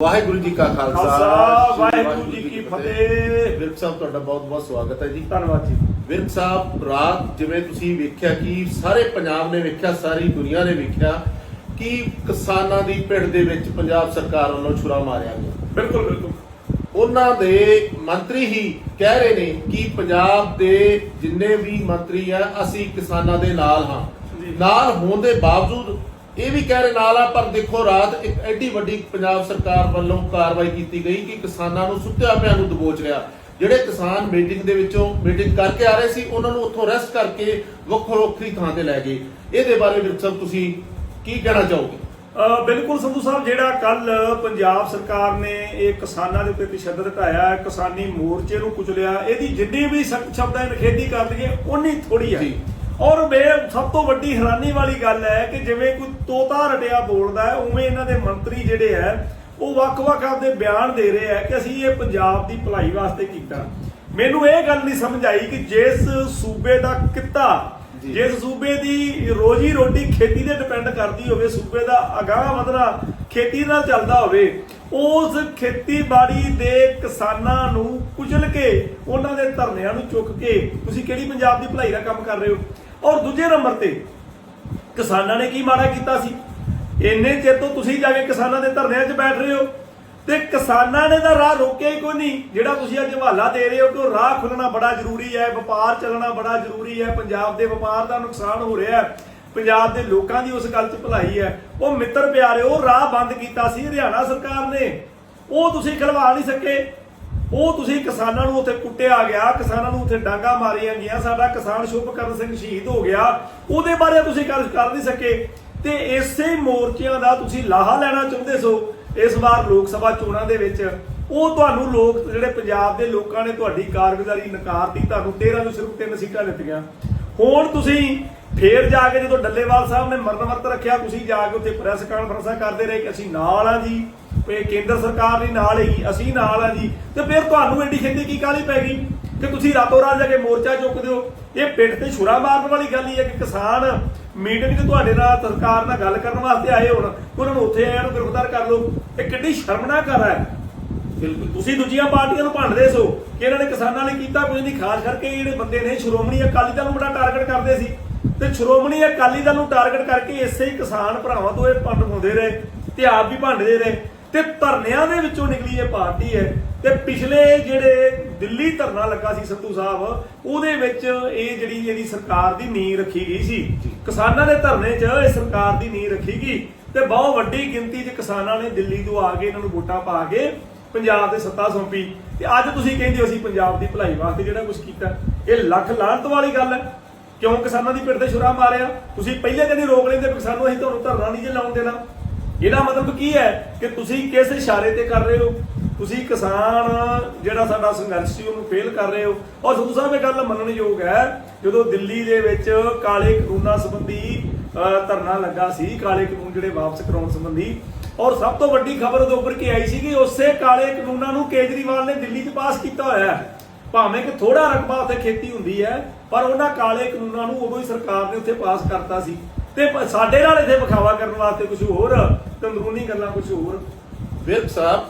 ਵਾਹਿਗੁਰੂ ਜੀ ਕਾ ਖਾਲਸਾ ਵਾਹਿਗੁਰੂ ਜੀ ਕੀ ਫਤਿਹ। ਵਿਰਕ ਸਾਹਿਬ ਤੁਹਾਡਾ ਬਹੁਤ ਬਹੁਤ ਸਵਾਗਤ ਹੈ ਜੀ। ਧੰਨਵਾਦ ਜੀ। ਵਿਰਕ ਸਾਹਿਬ ਰਾਤ ਜਿਵੇਂ ਤੁਸੀਂ ਵੇਖਿਆ ਕਿ ਸਾਰੇ ਪੰਜਾਬ ਨੇ ਵੇਖਿਆ ਸਾਰੀ ਦੁਨੀਆ ਨੇ ਵੇਖਿਆ ਕਿ ਕਿਸਾਨਾਂ ਦੀ ਪਿੜ ਦੇ ਵਿੱਚ ਪੰਜਾਬ ਸਰਕਾਰ ਵੱਲੋਂ ਛੁਰਾ ਮਾਰਿਆ ਗਿਆ। ਬਿਲਕੁਲ ਬਿਲਕੁਲ। ਉਹਨਾਂ ਦੇ ਮੰਤਰੀ ਹੀ ਕਹਿ ਰਹੇ ਨੇ ਕਿ ਪੰਜਾਬ ਦੇ ਜਿੰਨੇ ਵੀ ਮੰਤਰੀ ਆ ਅਸੀਂ ਕਿਸਾਨਾਂ ਦੇ ਨਾਲ ਹਾਂ। ਨਾਲ ਹੋਣ ਦੇ ਬਾਵਜੂਦ ਇਹ ਵੀ ਕਹਿ ਰਹੇ ਨਾਲ ਆ ਪਰ ਦੇਖੋ ਰਾਤ ਇੱਕ ਐਡੀ ਵੱਡੀ ਪੰਜਾਬ ਸਰਕਾਰ ਵੱਲੋਂ ਕਾਰਵਾਈ ਕੀਤੀ ਗਈ ਕਿ ਕਿਸਾਨਾਂ ਨੂੰ ਸੁੱਤਿਆ ਪਿਆ ਨੂੰ ਦਬੋਚ ਲਿਆ ਜਿਹੜੇ ਕਿਸਾਨ ਮੀਟਿੰਗ ਦੇ ਵਿੱਚੋਂ ਮੀਟਿੰਗ ਕਰਕੇ ਆ ਰਹੇ ਸੀ ਉਹਨਾਂ ਨੂੰ ਉੱਥੋਂ ਰੈਸਟ ਕਰਕੇ ਵੱਖੋ ਵੱਖਰੀ ਥਾਂ ਤੇ ਲੈ ਗਏ। ਇਹਦੇ ਬਾਰੇ ਵਿੱਚ ਸਭ ਤੁਸੀਂ ਕੀ ਕਹਿਣਾ ਚਾਹੋਗੇ? ਬਿਲਕੁਲ ਸੰਧੂ ਸਾਹਿਬ ਜਿਹੜਾ ਕੱਲ ਪੰਜਾਬ ਸਰਕਾਰ ਨੇ ਇਹ ਕਿਸਾਨਾਂ ਦੇ ਉੱਤੇ ਤਸ਼ੱਦਦ ਢਾਇਆ ਕਿਸਾਨੀ ਮੋਰਚੇ ਨੂੰ ਕੁਚਲਿਆ ਇਹਦੀ ਜਿੰਨੀ ਵੀ ਸਖਤ ਸ਼ਬਦਾਂ ਨਿਖੇਧੀ ਕਰ ਲਈਏ ਉਨੀ ਥੋੜੀ ਹੈ ਜੀ। ਔਰ ਮੈਂ ਸਭ ਤੋਂ ਵੱਡੀ ਹੈਰਾਨੀ ਵਾਲੀ ਗੱਲ ਹੈ ਕਿ ਜਿਵੇਂ ਕੋਈ ਤੋਤਾ ਰਟਿਆ ਬੋਲਦਾ ਹੈ ਉਵੇਂ ਇਹਨਾਂ ਦੇ ਮੰਤਰੀ ਜਿਹੜੇ ਹੈ ਉਹ ਵੱਖ-ਵੱਖ ਆਪਦੇ ਬਿਆਨ ਦੇ ਰਹੇ ਹੈ ਕਿ ਅਸੀਂ ਇਹ ਪੰਜਾਬ ਦੀ ਭਲਾਈ ਵਾਸਤੇ ਕੀਤਾ ਮੈਨੂੰ ਇਹ ਗੱਲ ਨਹੀਂ ਸਮਝ ਆਈ ਕਿ ਜਿਸ ਸੂਬੇ ਦਾ ਕਿੱਤਾ। ਜਿਸ ਸੂਬੇ ਦੀ ਰੋਜੀ ਰੋਟੀ ਖੇਤੀ ਤੇ ਡਿਪੈਂਡ ਕਰਦੀ ਹੋਵੇ ਸੂਬੇ ਦਾ ਅਗਾਹ ਵਧਣਾ ਖੇਤੀ ਨਾਲ ਚੱਲਦਾ ਹੋਵੇ ਉਸ ਖੇਤੀਬਾੜੀ ਦੇ ਕਿਸਾਨਾਂ ਨੂੰ ਕੁਚਲ ਕੇ ਉਹਨਾਂ ਦੇ ਧਰਨਿਆਂ ਨੂੰ ਚੁੱਕ ਕੇ ਤੁਸੀਂ ਕਿਹੜੀ ਪੰਜਾਬ ਦੀ ਭਲਾਈ ਦਾ ਕੰਮ ਕਰ ਰਹੇ ਹੋ ਔਰ ਦੂਜੇ ਨੰਬਰ ਤੇ ਕਿਸਾਨਾਂ ਨੇ ਕੀ ਮਾੜਾ ਕੀਤਾ ਸੀ? ਇੰਨੇ ਚਿਰ ਤੋਂ ਤੁਸੀਂ ਜਾ ਕੇ ਕਿਸਾਨਾਂ ਦੇ ਧਰਨਿਆਂ 'ਚ ਬੈਠ ਰਹੇ ਹੋ ਤੇ ਕਿਸਾਨਾਂ ਨੇ ਤਾਂ ਰਾਹ ਰੋਕਿਆ ਹੀ ਕੋਈ ਨਹੀਂ। ਜਿਹੜਾ ਤੁਸੀਂ ਅੱਜ ਹਵਾਲਾ ਦੇ ਰਹੇ ਹੋ ਕਿ ਉਹ ਰਾਹ ਖੁੱਲਣਾ ਬੜਾ ਜ਼ਰੂਰੀ ਹੈ, ਵਪਾਰ ਚੱਲਣਾ ਬੜਾ ਜ਼ਰੂਰੀ ਹੈ, ਪੰਜਾਬ ਦੇ ਵਪਾਰ ਦਾ ਨੁਕਸਾਨ ਹੋ ਰਿਹਾ ਹੈ, ਪੰਜਾਬ ਦੇ ਲੋਕਾਂ ਦੀ ਉਸ ਗੱਲ 'ਚ ਭਲਾਈ ਹੈ। ਉਹ ਮਿੱਤਰ ਪਿਆਰੇ ਉਹ ਰਾਹ ਬੰਦ ਕੀਤਾ ਸੀ, ਹਰਿਆਣਾ ਸਰਕਾਰ ਨੇ। ਉਹ ਤੁਸੀਂ ਖਲਵਾ ਨਹੀਂ ਸਕੇ। ਉਹ ਤੁਸੀਂ ਕਿਸਾਨਾਂ ਨੂੰ ਉੱਥੇ ਕੁੱਟਿਆ ਗਿਆ, ਕਿਸਾਨਾਂ ਨੂੰ ਉੱਥੇ ਡਾਂਗਾ ਮਾਰੀਆਂ ਗਈਆਂ, ਸਾਡਾ ਕਿਸਾਨ ਸ਼ੁਭਕਰਨ ਸਿੰਘ ਸ਼ਹੀਦ ਹੋ ਗਿਆ। ਉਹਦੇ ਬਾਰੇ ਤੁਸੀਂ ਕਰ ਕਰ ਨਹੀਂ ਸਕੇ। ਤੇ ਇਸੇ ਮੋਰਚਿਆਂ ਦਾ ਤੁਸੀਂ ਲਾਹਾ ਲੈਣਾ ਚਾਹੁੰਦੇ ਸੋ ਇਸ ਵਾਰ ਲੋਕ ਸਭਾ ਚੋਣਾਂ ਦੇ ਵਿੱਚ। ਉਹ ਤੁਹਾਨੂੰ ਲੋਕ, ਜਿਹੜੇ ਪੰਜਾਬ ਦੇ ਲੋਕਾਂ ਨੇ ਤੁਹਾਡੀ ਕਾਰਗੁਜ਼ਾਰੀ ਨਕਾਰਤੀ ਤੁਹਾਨੂੰ 13 ਨੂੰ ਸਿਰਫ ਤਿੰਨ ਸੀਟਾਂ ਦਿੱਤੀਆਂ। ਹੁਣ ਤੁਸੀਂ ਫੇਰ ਜਾ ਕੇ ਜਦੋਂ ਡੱਲੇਵਾਲ ਸਾਹਿਬ ਨੇ ਮਰਨ ਵਰਤ ਰੱਖਿਆ, ਤੁਸੀਂ ਜਾ ਕੇ ਉੱਥੇ ਪ੍ਰੈਸ ਕਾਨਫਰੰਸਾਂ ਕਰਦੇ ਰਹੇ ਕਿ ਅਸੀਂ ਨਾਲ ਆ ਜੀ। ਤੇ ਕੇਂਦਰ ਸਰਕਾਰ ਵੀ ਨਾਲ ਹੈਗੀ, ਅਸੀਂ ਨਾਲ ਆ ਜੀ। ਤੇ ਫਿਰ ਤੁਹਾਨੂੰ ਐਡੀ ਛੇਤੀ ਕੀ ਕਾਲੀ ਪੈ ਗਈ? ਕਿ ਤੁਸੀਂ ਰਾਤੋਂ ਰਾਤ ਜਾ ਕੇ ਮੋਰਚਾ ਚੁੱਕਦੇ ਹੋ ਇਹ ਪਿੰਡ ਤੇ ਛੁਰਾ ਮਾਰਨ ਵਾਲੀ ਗੱਲ ਹੀ ਹੈ ਕਿ ਕਿਸਾਨ ਮੀਟਿੰਗ 'ਚ ਤੁਹਾਡੇ ਨਾਲ ਸਰਕਾਰ ਨਾਲ ਗੱਲ ਕਰਨ ਵਾਸਤੇ ਆਏ ਹੋਣ। ਉਹਨਾਂ ਨੂੰ ਉੱਥੇ ਆਇਆਂ ਨੂੰ ਗ੍ਰਿਫਤਾਰ ਕਰ ਲਓ। ਇਹ ਕਿੰਨੀ ਸ਼ਰਮਨਾਕ ਕਰ ਹੈ। ਬਿਲਕੁਲ। ਤੁਸੀਂ ਦੂਜੀਆਂ ਪਾਰਟੀਆਂ ਨੂੰ ਭੰਡਦੇ ਸੋ ਕਿ ਇਹਨਾਂ ਨੇ ਕਿਸਾਨਾਂ ਲਈ ਕੀਤਾ ਕੁਝ ਨਹੀਂ। ਖਾਸ ਕਰਕੇ ਜਿਹੜੇ ਬੰਦੇ ਨੇ ਸ਼੍ਰੋਮਣੀ ਅਕਾਲੀ ਦਲ ਨੂੰ ਬੜਾ ਟਾਰਗੇਟ ਕਰਦੇ ਸੀ। ਤੇ ਸ਼੍ਰੋਮਣੀ ਅਕਾਲੀ ਦਲ ਨੂੰ ਟਾਰਗੇਟ ਕਰਕੇ ਇਸੇ ਹੀ ਕਿਸਾਨ ਭਰਾਵਾਂ ਤੋਂ ਇਹ ਭੰਡ ਹੁੰਦੇ ਰਹੇ ਤੇ ਆਪ ਵੀ ਭੰਡਦੇ ਰਹੇ। ਤੇ ਧਰਨਿਆਂ ਦੇ ਵਿੱਚੋਂ ਨਿਕਲੀ ਇਹ ਪਾਰਟੀ ਹੈ ਤੇ ਪਿਛਲੇ ਜਿਹੜੇ ਦਿੱਲੀ ਧਰਨਾ ਲੱਗਾ ਸੀ ਸੰਧੂ ਸਾਹਿਬ ਉਹਦੇ ਵਿੱਚ ਇਹ ਜਿਹੜੀ ਇਹਦੀ ਸਰਕਾਰ ਦੀ ਨੀਂਹ ਰੱਖੀ ਗਈ ਸੀ। ਕਿਸਾਨਾਂ ਦੇ ਧਰਨੇ 'ਚ ਇਹ ਸਰਕਾਰ ਦੀ ਨੀਂਹ ਰੱਖੀ ਗਈ ਤੇ ਬਹੁਤ ਵੱਡੀ ਗਿਣਤੀ 'ਚ ਕਿਸਾਨਾਂ ਨੇ ਦਿੱਲੀ ਤੋਂ ਆ ਕੇ ਇਹਨਾਂ ਨੂੰ ਵੋਟਾਂ ਪਾ ਕੇ ਪੰਜਾਬ ਦੇ ਸੱਤਾ ਸੌਂਪੀ। ਤੇ ਅੱਜ ਤੁਸੀਂ ਕਹਿੰਦੇ ਹੋ ਅਸੀਂ ਪੰਜਾਬ ਦੀ ਭਲਾਈ ਵਾਸਤੇ ਜਿਹੜਾ ਕੁਝ ਕੀਤਾ ਇਹ ਲੱਖ ਲਾਹਨਤ ਵਾਲੀ ਗੱਲ ਹੈ। ਕਿਉਂ ਕਿਸਾਨਾਂ ਦੀ ਪਿੱਠ ਤੇ ਛੁਰਾ ਮਾਰਿਆ? ਤੁਸੀਂ ਪਹਿਲੇ ਦਿਨ ਹੀ ਰੋਕ ਲੈਂਦੇ ਵੀ ਸਾਨੂੰ ਅਸੀਂ ਤੁਹਾਨੂੰ ਧਰਨਾ ਨਹੀਂ ਜੇ ਲਾਉਣ ਦੇਣਾ? ਇਹਦਾ ਮਤਲਬ ਕੀ ਹੈ ਕਿ ਤੁਸੀਂ ਕਿਸ ਇਸ਼ਾਰੇ ਤੇ ਕਰ ਰਹੇ ਹੋ? ਤੁਸੀਂ ਕਿਸਾਨ, ਜਿਹੜਾ ਸਾਡਾ ਸੰਘਰਸ਼ ਸੀ, ਉਹਨੂੰ ਫੇਲ ਕਰ ਰਹੇ ਹੋ। ਔਰ ਸੰਧੂ ਸਾਹਿਬ, ਇਹ ਗੱਲ ਮੰਨਣਯੋਗ ਹੈ, ਜਦੋਂ ਦਿੱਲੀ ਦੇ ਵਿੱਚ ਕਾਲੇ ਕਾਨੂੰਨਾਂ ਸੰਬੰਧੀ ਧਰਨਾ ਲੱਗਾ ਸੀ, ਕਾਲੇ ਕਾਨੂੰਨ ਜਿਹੜੇ ਵਾਪਸ ਕਰਾਉਣ ਸੰਬੰਧੀ, ਔਰ ਸਭ ਤੋਂ ਵੱਡੀ ਖਬਰ ਉਦੋਂ ਉੱਪਰ ਕੀ ਆਈ ਸੀ ਕਿ ਉਸੇ ਕਾਲੇ ਕਾਨੂੰਨਾਂ ਨੂੰ ਕੇਜਰੀਵਾਲ ਨੇ ਦਿੱਲੀ 'ਚ ਪਾਸ ਕੀਤਾ ਹੋਇਆ ਹੈ। ਭਾਵੇਂ ਕਿ ਥੋੜਾ ਰਕਬਾ ਉੱਥੇ ਖੇਤੀ ਹੁੰਦੀ ਹੈ, ਪਰ ਉਹਨਾਂ ਕਾਲੇ ਕਾਨੂੰਨਾਂ ਨੂੰ ਉਦੋਂ ਹੀ ਸਰਕਾਰ ਨੇ ਉੱਥੇ ਪਾਸ ਕਰਤਾ ਸੀ। ਤੇ ਸਾਡੇ ਨਾਲ ਇੱਥੇ ਵਿਖਾਵਾ ਕਰਨ ਵਾਸਤੇ ਕੁਝ ਹੋਰ ਤੇ ਅੰਦਰੂਨੀ ਗੱਲਾਂ ਕੁਝ ਹੋਰ। ਵਿਰਕ ਸਾਹਿਬ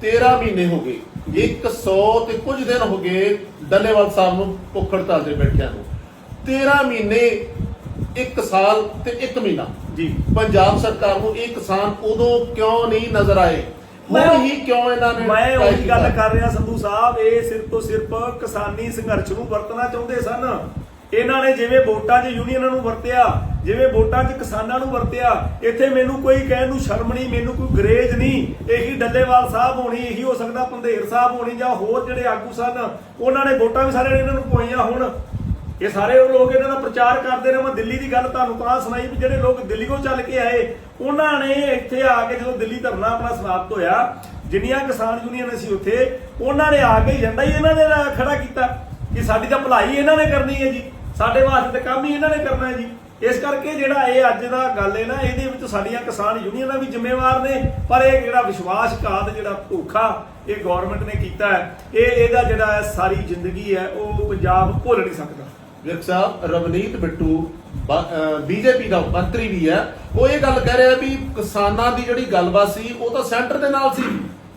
13 ਮਹੀਨੇ ਹੋ ਗਏ। 100 ਤੇ ਕੁਝ ਦਿਨ ਹੋ ਗਏ ਡੱਲੇਵਾਲ ਸਾਹਿਬ ਨੂੰ ਭੁੱਖ ਹੜਤਾਲ ਤੇ ਬੈਠਿਆਂ ਨੂੰ। 13 ਮਹੀਨੇ 1 ਸਾਲ ਤੇ 1 ਮਹੀਨਾ। ਜੀ। ਪੰਜਾਬ ਸਰਕਾਰ ਨੂੰ ਇਹ ਕਿਸਾਨ ਉਦੋਂ ਕਿਉਂ ਨਹੀਂ ਨਜ਼ਰ ਆਏ? ਮੈਂ- ਹੁਣ ਹੀ ਕਿਉਂ ਇਹਨਾਂ ਨੇ ਮੈਂ ਉਹੀ ਗੱਲ? ਕਰ ਰਿਹਾ ਸੰਧੂ ਸਾਹਿਬ ਇਹ ਸਿਰਫ ਤੋਂ ਸਿਰਫ ਕਿਸਾਨੀ ਸੰਘਰਸ਼ ਨੂੰ ਵਰਤਣਾ ਚਾਹੁੰਦੇ ਸਨ। ਇਹਨਾਂ ਨੇ ਜਿਵੇਂ ਵੋਟਾਂ 'ਚ ਯੂਨੀਅਨਾਂ ਨੂੰ ਵਰਤਿਆ ਜਿਵੇਂ ਵੋਟਾਂ 'ਚ ਕਿਸਾਨਾਂ ਨੂੰ ਵਰਤਿਆ, ਇੱਥੇ ਮੈਨੂੰ ਕੋਈ ਕਹਿਣ ਨੂੰ ਸ਼ਰਮ ਨਹੀਂ, ਮੈਨੂੰ ਕੋਈ ਗਰੇਜ ਨਹੀਂ, ਇਹੀ ਡੱਲੇਵਾਲ ਸਾਹਿਬ ਹੋਣੀ, ਇਹੀ ਹੋ ਸਕਦਾ ਪੰਧੇਰ ਸਾਹਿਬ ਹੋਣੀ ਜਾਂ ਹੋਰ ਜਿਹੜੇ ਆਗੂ ਸਨ, ਉਹਨਾਂ ਨੇ ਵੋਟਾਂ ਵੀ ਸਾਰੇ ਇਹਨਾਂ ਨੂੰ ਪਵਾਈਆਂ ਹੁਣ। ਇਹ ਸਾਰੇ ਉਹ ਲੋਕ ਇਹਨਾਂ ਦਾ ਪ੍ਰਚਾਰ ਕਰਦੇ ਨੇ, ਮੈਂ ਦਿੱਲੀ ਦੀ ਗੱਲ ਤੁਹਾਨੂੰ ਤਾਂ ਸੁਣਾਈ ਵੀ ਜਿਹੜੇ ਲੋਕ ਦਿੱਲੀ ਕੋਲ ਚੱਲ ਕੇ ਆਏ, ਉਹਨਾਂ ਨੇ ਇੱਥੇ ਆ ਕੇ ਜਦੋਂ ਦਿੱਲੀ ਧਰਨਾ ਆਪਣਾ ਸਮਾਪਤ ਹੋਇਆ, ਜਿੰਨੀਆਂ ਕਿਸਾਨ ਯੂਨੀਅਨ ਸੀ ਉੱਥੇ, ਉਹਨਾਂ ਨੇ ਆ ਕੇ ਏਜੰਡਾ ਹੀ ਇਹਨਾਂ ਨੇ ਖੜਾ ਕੀਤਾ ਕਿ ਸਾਡੀ ਤਾਂ ਭਲਾਈ ਇਹਨਾਂ ਨੇ ਕਰਨੀ ਹੈ ਜੀ, ਸਾਡੇ ਵਾਸਤੇ ਤਾਂ ਕੰਮ ਹੀ ਇਹਨਾਂ ਨੇ ਕਰਨਾ ਹੈ ਜੀ। ਇਸ ਕਰਕੇ ਜਿਹੜਾ ਇਹ ਅੱਜ ਦਾ ਗੱਲ ਹੈ ਨਾ, ਇਹਦੇ ਵਿੱਚ ਸਾਡੀਆਂ ਕਿਸਾਨ ਯੂਨੀਅਨਾਂ ਵੀ ਜ਼ਿੰਮੇਵਾਰ ਨੇ, ਪਰ ਇਹ ਜਿਹੜਾ ਵਿਸ਼ਵਾਸਘਾਤ ਜਿਹੜਾ ਧੋਖਾ ਇਹ ਗਵਰਨਮੈਂਟ ਨੇ ਕੀਤਾ ਹੈ, ਇਹ ਇਹਦਾ ਜਿਹੜਾ ਸਾਰੀ ਜ਼ਿੰਦਗੀ ਹੈ, ਉਹ ਪੰਜਾਬ ਭੁੱਲ ਨਹੀਂ ਸਕਦਾ। ਵਿਰਕ ਸਾਹਿਬ, ਰਵਨੀਤ ਬਿੱਟੂ ਬੀਜੇਪੀ ਦਾ ਮੰਤਰੀ ਵੀ ਹੈ, ਉਹ ਇਹ ਗੱਲ ਕਹਿ ਰਿਹਾ ਵੀ ਕਿਸਾਨਾਂ ਦੀ ਜਿਹੜੀ ਗੱਲਬਾਤ ਸੀ, ਉਹ ਤਾਂ ਸੈਂਟਰ ਦੇ ਨਾਲ ਸੀ,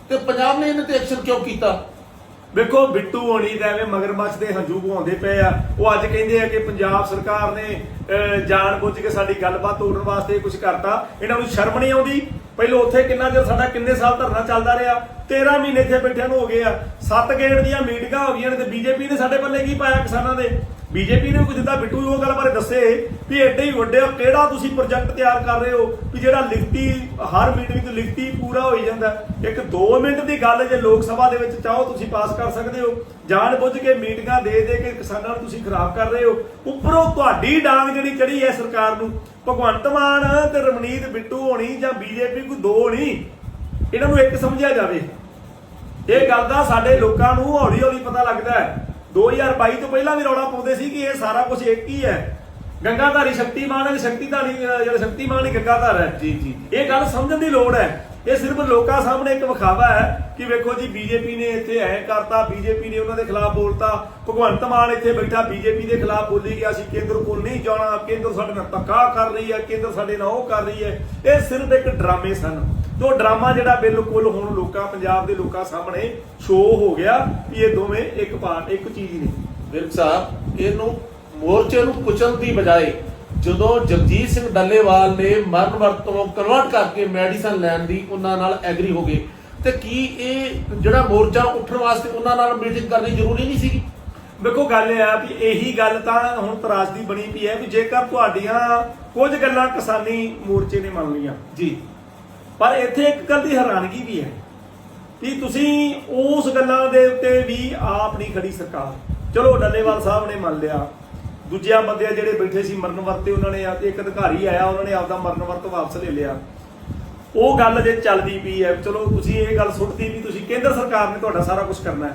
ਤੇ ਪੰਜਾਬ ਨੇ ਇਹਨਾਂ ਤੇ ਐਕਸ਼ਨ ਕਿਉਂ ਕੀਤਾ? ਵੇਖੋ ਬਿੱਟੂ ਹੋਣੀ ਤਾਂ ਐਵੇਂ ਮਗਰਮੱਛ ਦੇ ਹੰਝੂ ਘਵਾਉਂਦੇ ਪਏ ਆ। ਉਹ ਅੱਜ ਕਹਿੰਦੇ ਆ ਕਿ ਪੰਜਾਬ ਸਰਕਾਰ ਨੇ ਅਹ, ਜਾਣ ਬੁੱਝ ਕੇ ਸਾਡੀ ਗੱਲਬਾਤ ਤੋੜਨ ਵਾਸਤੇ ਕੁਝ ਕਰਤਾ। ਇਹਨਾਂ ਨੂੰ ਸ਼ਰਮ ਨਹੀਂ ਆਉਂਦੀ? ਪਹਿਲਾਂ ਉੱਥੇ ਕਿੰਨਾ ਚਿਰ ਸਾਡਾ ਕਿੰਨੇ ਸਾਲ ਧਰਨਾ ਚੱਲਦਾ ਰਿਹਾ? 13 ਮਹੀਨੇ ਇੱਥੇ ਬੈਠਿਆਂ ਨੂੰ ਹੋ ਗਏ ਆ। ਸੱਤ ਗੇੜ ਦੀਆਂ ਮੀਟਿੰਗਾਂ ਹੋ ਗਈਆਂ ਨੇ ਤੇ ਬੀਜੇਪੀ ਨੇ ਸਾਡੇ ਪੱਲੇ ਕੀ ਪਾਇਆ ਕਿਸਾਨਾਂ ਦੇ? ਬੀਜੇਪੀ ਨੇ ਕੋਈ ਜਿੱਦਾਂ ਬਿੱਟੂ, ਉਹ ਗੱਲ ਬਾਰੇ ਦੱਸੇ ਵੀ ਐਡੇ ਹੀ ਵੱਡੇ ਕਿਹੜਾ ਤੁਸੀਂ ਪ੍ਰੋਜੈਕਟ ਤਿਆਰ ਕਰ ਰਹੇ ਹੋ ਵੀ ਜਿਹੜਾ ਲਿਖਤੀ, ਹਰ ਮੀਟਿੰਗ 'ਚ ਲਿਖਤੀ ਪੂਰਾ ਹੋਈ ਜਾਂਦਾ। ਇੱਕ 2 ਮਿੰਟ ਦੀ ਗੱਲ ਜੇ ਲੋਕ ਸਭਾ ਦੇ ਵਿੱਚ ਚਾਹੋ, ਤੁਸੀਂ ਪਾਸ ਕਰ ਸਕਦੇ ਹੋ। ਜਾਣ ਬੁੱਝ ਕੇ ਮੀਟਿੰਗਾਂ ਦੇ ਦੇ ਕੇ ਕਿਸਾਨਾਂ ਨੂੰ ਤੁਸੀਂ ਖਰਾਬ ਕਰ ਰਹੇ ਹੋ। ਉੱਪਰੋਂ ਤੁਹਾਡੀ ਡਾਂਗ ਜਿਹੜੀ ਚੜੀ ਹੈ ਸਰਕਾਰ ਨੂੰ, ਭਗਵੰਤ ਮਾਨ ਤੇ ਰਮਨੀਤ ਬਿੱਟੂ ਹੋਣੀ ਜਾਂ ਬੀਜੇਪੀ ਕੋਈ ਦੋ ਨਹੀਂ ਇਹਨਾਂ ਨੂੰ ਇੱਕ ਸਮਝਿਆ ਜਾਵੇ। ਇਹ ਗੱਲ ਦਾ ਸਾਡੇ ਲੋਕਾਂ ਨੂੰ ਹੌਲੀ ਹੌਲੀ ਪਤਾ ਲੱਗਦਾ ਹੈ। 2022 ਤੋਂ ਪਹਿਲਾਂ ਵੀ ਰੌਲਾ ਪਾਉਂਦੇ ਸੀ ਕਿ ਇਹ ਸਾਰਾ ਕੁਝ ਇੱਕ ਹੀ ਹੈ। ਗੰਗਾਧਾਰੀ ਸ਼ਕਤੀਮਾਨ ਹੈ ਸ਼ਕਤੀਧਾਰੀ ਜਿਹੜਾ ਸ਼ਕਤੀਮਾਨ ਹੀ ਗੰਗਾਧਰ ਹੈ। ਜੀ, ਜੀ। ਇਹ ਗੱਲ ਸਮਝਣ ਦੀ ਲੋੜ ਹੈ। ਇਹ ਸਿਰਫ ਲੋਕਾਂ ਸਾਹਮਣੇ ਇੱਕ ਵਿਖਾਵਾ ਹੈ ਕਿ ਵੇਖੋ ਜੀ, ਬੀਜੇਪੀ ਨੇ ਇੱਥੇ ਐ ਕਰਤਾ, ਬੀਜੇਪੀ ਨੇ ਉਹਨਾਂ ਦੇ ਖਿਲਾਫ ਬੋਲਤਾ। ਭਗਵੰਤ ਮਾਨ ਇੱਥੇ ਬੈਠਾ, ਬੀਜੇਪੀ ਦੇ ਖਿਲਾਫ ਬੋਲੀ ਗਿਆ ਸੀ ਕੇਂਦਰ ਕੋਲ ਨਹੀਂ ਜਾਣਾ, ਕੇਂਦਰ ਸਾਡੇ ਨਾਲ ਧੱਕਾ ਕਰ ਰਹੀ ਹੈ, ਕੇਂਦਰ ਸਾਡੇ ਨਾਲ ਉਹ ਕਰ ਰਹੀ ਹੈ। ਇਹ ਸਿਰਫ ਇੱਕ ਡਰਾਮੇ ਸਨ। ਤੇ ਉਹ ਡਰਾਮਾ ਜਿਹੜਾ ਬਿਲਕੁਲ ਹੁਣ ਲੋਕਾਂ, ਪੰਜਾਬ ਦੇ ਲੋਕਾਂ ਸਾਹਮਣੇ ਸ਼ੋਅ ਹੋ ਗਿਆ ਵੀ ਇਹ ਦੋਵੇਂ ਇੱਕ ਪਾਰਟ ਇੱਕ ਚੀਜ਼ ਨੇ। ਵਿਰਕ ਸਾਹਿਬ ਇਹਨੂੰ ਮੋਰਚੇ ਨੂੰ ਕੁਚਲਣ ਦੀ ਬਜਾਏ ਜਦੋਂ ਜਗਜੀਤ ਸਿੰਘ ਡੱਲੇਵਾਲ ਨੇ ਮਰਨ ਵਰਤ ਤੋਂ ਕਨਵਰਟ ਕਰਕੇ ਮੈਡੀਸਨ ਲੈਣ ਦੀ ਉਹਨਾਂ ਨਾਲ ਐਗਰੀ ਹੋ ਗਏ ਤੇ ਕੀ ਇਹ ਜਿਹੜਾ ਮੋਰਚਾ ਉੱਠਣ ਵਾਸਤੇ ਉਹਨਾਂ ਨਾਲ ਮੀਟਿੰਗ ਕਰਨੀ ਜ਼ਰੂਰੀ ਨਹੀਂ ਸੀਗੀ? ਵੇਖੋ ਗੱਲ ਇਹ ਆ ਵੀ ਇਹੀ ਗੱਲ ਤਾਂ ਹੁਣ ਤਰਾਸਦੀ ਬਣੀ ਪਈ ਹੈ ਵੀ ਜੇਕਰ ਤੁਹਾਡੀਆਂ ਕੁਝ ਗੱਲਾਂ ਕਿਸਾਨੀ ਮੋਰਚੇ ਨੇ ਮੰਨ ਲਈਆਂ। ਜੀ। ਪਰ ਇੱਥੇ ਇੱਕ ਗੱਲ ਦੀ ਹੈਰਾਨਗੀ ਵੀ ਹੈ ਕਿ ਤੁਸੀਂ ਉਸ ਗੱਲਾਂ ਦੇ ਉੱਤੇ ਵੀ ਆਪ ਨਹੀਂ ਖੜੀ ਸਰਕਾਰ। ਚਲੋ ਡੱਲੇਵਾਲ ਸਾਹਿਬ ਨੇ ਮੰਨ ਲਿਆ ਦੂਜਿਆਂ ਬੰਦੇ ਜਿਹੜੇ ਬੈਠੇ ਸੀ ਮਰਨ ਵਰਤੇ ਉਹਨਾਂ ਨੇ ਆ- ਇੱਕ ਅਧਿਕਾਰੀ ਆਇਆ ਉਹਨਾਂ ਨੇ ਆਪਦਾ ਮਰਨ ਵਰਤ ਵਾਪਸ ਲੈ ਲਿਆ। ਉਹ ਗੱਲ ਜੇ ਚੱਲਦੀ ਪਈ ਹੈ ਚਲੋ ਤੁਸੀਂ ਇਹ ਗੱਲ ਸੁਣਤੀ ਵੀ ਤੁਸੀਂ ਕੇਂਦਰ ਸਰਕਾਰ ਨੇ ਤੁਹਾਡਾ ਸਾਰਾ ਕੁਝ ਕਰਨਾ ਹੈ।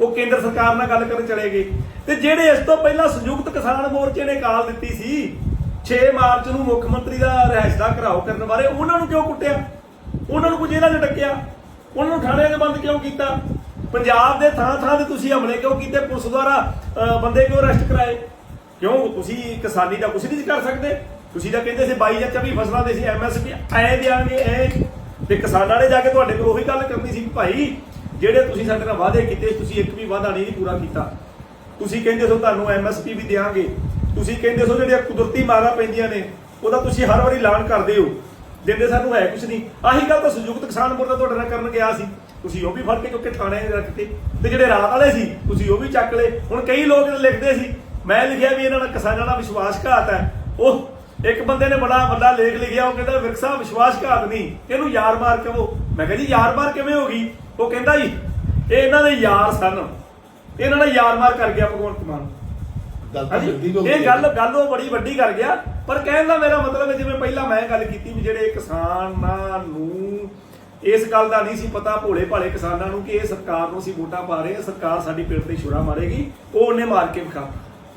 ਉਹ ਕੇਂਦਰ ਸਰਕਾਰ ਨਾਲ ਗੱਲ ਕਰਨ ਚਲੇ ਗਏ। ਤੇ ਜਿਹੜੇ ਇਸ ਤੋਂ ਪਹਿਲਾਂ ਸੰਯੁਕਤ ਕਿਸਾਨ ਮੋਰਚੇ ਨੇ ਕਾਲ ਦਿੱਤੀ ਸੀ 6 ਮਾਰਚ ਨੂੰ ਮੁੱਖ ਮੰਤਰੀ ਦਾ ਰਹਿਸ਼ ਦਾ ਘਰਾਓ ਕਰਨ ਬਾਰੇ ਉਹਨਾਂ ਨੂੰ ਕਿਉਂ ਕੁੱਟਿਆ? ਉਹਨਾਂ ਨੂੰ ਕੁਝ ਇਹਨਾਂ ਨੇ ਡੱਕਿਆ? ਉਹਨਾਂ ਨੂੰ ਥਾਣਿਆਂ 'ਚ ਬੰਦ ਕਿਉਂ ਕੀਤਾ? ਪੰਜਾਬ ਦੇ ਥਾਂ ਥਾਂ ਤੇ ਤੁਸੀਂ ਹਮਲੇ ਕਿਉਂ ਕੀਤੇ? ਪੁਲਿਸ ਦੁਆਰਾ ਬੰਦੇ ਕਿਉਂ ਅਰੈਸਟ ਕਰਾਏ? ਕਿਉਂ? ਤੁਸੀਂ ਕਿਸਾਨੀ ਦਾ ਕੁਝ ਨਹੀਂ ਕਰ ਸਕਦੇ। ਤੁਸੀਂ ਤਾਂ ਕਹਿੰਦੇ ਸੀ 22 ਜਾਂ 24 ਫਸਲਾਂ ਦੇ ਸੀ ਐਮਐਸਪੀ ਐ ਦਿਆਂਗੇ, ਐ। ਤੇ ਕਿਸਾਨਾਂ ਨੇ ਜਾ ਕੇ ਤੁਹਾਡੇ ਕੋਲ ਉਹੀ ਗੱਲ ਕਰਨੀ ਸੀ ਭਾਈ, ਜਿਹੜੇ ਤੁਸੀਂ ਸਾਡੇ ਨਾਲ ਵਾਅਦੇ ਕੀਤੇ, ਤੁਸੀਂ ਇੱਕ ਵੀ ਵਾਅਦਾ ਨਹੀਂ ਪੂਰਾ ਕੀਤਾ। ਤੁਸੀਂ ਕਹਿੰਦੇ ਸੋ ਤੁਹਾਨੂੰ ਐਮਐਸਪੀ ਵੀ ਦੇਾਂਗੇ ਤੁਸੀਂ ਕਹਿੰਦੇ ਸੋ ਜਿਹੜੀਆਂ ਕੁਦਰਤੀ ਮਾਰਾਂ ਪੈਂਦੀਆਂ ਨੇ, ਉਹਦਾ ਤੁਸੀਂ ਹਰ ਵਾਰੀ ਐਲਾਨ ਕਰਦੇ ਹੋ। ਦਿੰਦੇ ਸਾਨੂੰ ਹੈ ਕੁਝ ਨਹੀਂ। ਆਹੀ ਗੱਲ ਤਾਂ ਸੰਯੁਕਤ ਕਿਸਾਨ ਮੋਰਚਾ ਤੁਹਾਡੇ ਨਾਲ ਕਰਨ ਗਿਆ ਸੀ। ਤੁਸੀਂ ਉਹ ਵੀ ਫੜ ਕੇ ਕਿਉਂਕਿ ਥਾਣੇ ਰੱਖਤੇ। ਤੇ ਜਿਹੜੇ ਰਾਤ ਵਾਲੇ ਸੀ, ਤੁਸੀਂ ਉਹ ਵੀ ਚੱਕ ਲਏ। ਹੁਣ ਕਈ ਲੋਕ ਲਿਖਦੇ ਸੀ ਮੈਂ ਲਿਖਿਆ ਵੀ ਇਹਨਾਂ ਦਾ ਕਿਸਾਨਾਂ ਦਾ ਵਿਸ਼ਵਾਸਘਾਤ ਹੈ। ਉਹ ਇੱਕ ਬੰਦੇ ਨੇ ਬੜਾ ਵੱਡਾ ਲੇਖ ਲਿਖਿਆ ਉਹ ਕਹਿੰਦਾ ਵਿਰਸਾ ਵਿਸ਼ਵਾਸਘਾਤ ਨਹੀਂ। ਇਹਨੂੰ ਯਾਰ ਮਾਰ ਕਹੋ ਮੈਂ ਕਿਹਾ ਜੀ ਯਾਰ ਮਾਰ ਕਿਵੇਂ ਹੋ ਗਈ? ਉਹ ਕਹਿੰਦਾ ਜੀ ਇਹ ਇਹਨਾਂ ਦੇ ਯਾਰ ਸਨ। ਇਹਨਾਂ ਨੇ ਯਾਰ ਮਾਰ ਕਰ ਗਿਆ ਭਗਵੰਤ ਮਾਨ। ਇਹ ਗੱਲ ਗੱਲ ਉਹ ਬੜੀ ਵੱਡੀ ਕਰ ਗਿਆ। ਪਰ ਕਹਿਣ ਦਾ ਮੇਰਾ ਮਤਲਬ ਹੈ ਜਿਵੇਂ ਪਹਿਲਾਂ ਮੈਂ ਗੱਲ ਕੀਤੀ ਵੀ ਜਿਹੜੇ ਕਿਸਾਨਾਂ ਨੂੰ ਇਸ ਗੱਲ ਦਾ ਨਹੀਂ ਸੀ ਪਤਾ ਭੋਲੇ ਭਾਲੇ ਕਿਸਾਨਾਂ ਨੂੰ ਕਿ ਇਹ ਸਰਕਾਰ ਨੂੰ ਅਸੀਂ ਵੋਟਾਂ ਪਾ ਰਹੇ ਹਾਂ ਸਰਕਾਰ ਸਾਡੀ ਪਿੰਡ ਤੇ ਛੁਰਾ ਮਾਰੇਗੀ ਉਹ ਉਹਨੇ ਮਾਰ ਕੇ ਵਿਖਾ